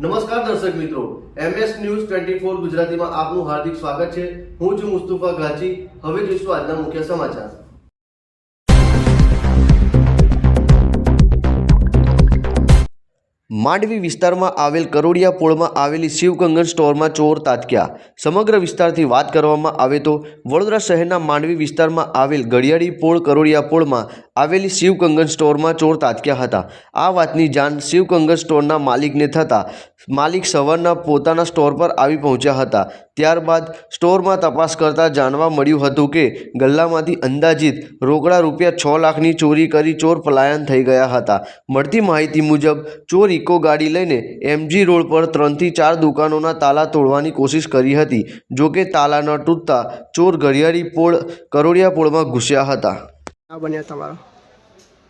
નમસ્કાર દર્શક મિત્રો એમએસ ન્યૂઝ ટ્વેન્ટી ફોર ગુજરાતીમાં આપનું હાર્દિક સ્વાગત છે. હું છું મુસ્તુફા ગાજી હવે જોઈશું આજના મુખ્ય સમાચાર. માંડવી વિસ્તારમાં આવેલ કરોડિયા પોળમાં આવેલી શિવકંગન સ્ટોરમાં ચોર તાતક્યા સમગ્ર વિસ્તારથી વાત કરવામાં આવે તો વડોદરા શહેરના માંડવી વિસ્તારમાં આવેલ ગડિયાળી પોળ કરોડિયા પોળમાં આવેલી શિવકંગન સ્ટોરમાં ચોર તાતક્યા હતા. આ વાતની જાણ શિવકંગન સ્ટોરના માલિકને થતાં માલિક સવારના પોતાના સ્ટોર પર આવી પહોંચ્યા હતા. ત્યારબાદ સ્ટોરમાં તપાસ કરતાં જાણવા મળ્યું હતું કે ગલ્લામાંથી અંદાજિત રોકડા રૂપિયા છ લાખની ચોરી કરી ચોર પલાયન થઈ ગયા હતા. મળતી માહિતી મુજબ ચોર ઇકો ગાડી લઈને એમજી રોડ પર ત્રણથી ચાર દુકાનોના તાલા તોડવાની કોશિશ કરી હતી જોકે તાલા ન તૂટતા ચોર ઘડિયાળી પોળ કરોડિયા પોળમાં ઘૂસ્યા હતા. આ બન્યા તમારો?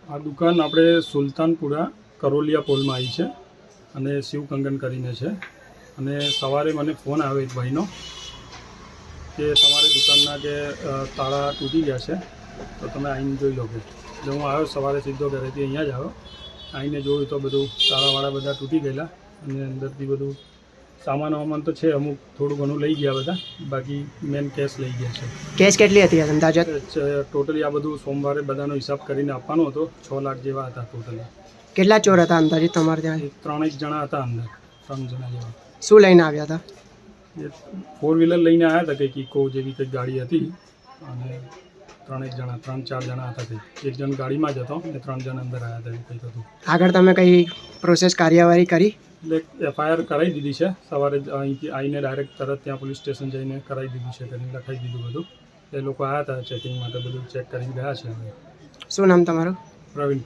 આ દુકાન આપણે સુલતાનપુરા કરોલિયા પોલમાં આવી છે. અને શિવ કંગન કરીને છે. અને સવારે મને ફોન આવ્યો એક ભાઈનો કે તમારી દુકાનના કે તાળા તૂટી ગયા છે તો તમે આવીને જોઈ લો કે. એટલે હું આવ્યો સવારે સીધો ઘરેથી અહીંયા જ આવ્યો. આવીને જોયું તો બધું તાળાવાળા બધા તૂટી ગયેલા અને અંદરથી બધું સામાન વામાન તો છે અમુક થોડું ઘણું લઈ ગયા બધા બાકી મેન કેશ લઈ ગયા છે. કેશ કેટલી હતી અંદાજે? ટોટલી આ બધું સોમવારે બધાનો હિસાબ કરીને આપવાનો હતો છ લાખ જેવા હતા ટોટલી. કેટલા ચોર હતા અંદાજે તમારે ત્યાં? ત્રણેક જણા હતા અંદર ત્રણ જણા જેવા. શું લઈને આવ્યા હતા? ફોર વ્હીલર લઈને આવ્યા હતા કંઈક ઇકો જેવી કંઈક ગાડી હતી અને ત્રણેક જણા ત્રણ ચાર જણા હતા કંઈક. એક જણ ગાડીમાં જ હતો અને ત્રણ જણ અંદર આવ્યા હતા એવું કંઈક હતું. આગળ તમે કંઈ પ્રોસેસ કાર્યવાહી કરી? એટલે એફઆઈઆર કરાવી દીધી છે. સવારે અહીંથી આવીને ડાયરેક્ટ તરત ત્યાં પોલીસ સ્ટેશન જઈને કરાવી દીધું છે કરીને લખાવી દીધું બધું. એ લોકો આવ્યા હતા ચેકિંગ માટે બધું ચેક કરીને ગયા છે. શું નામ તમારું? પ્રવીણ.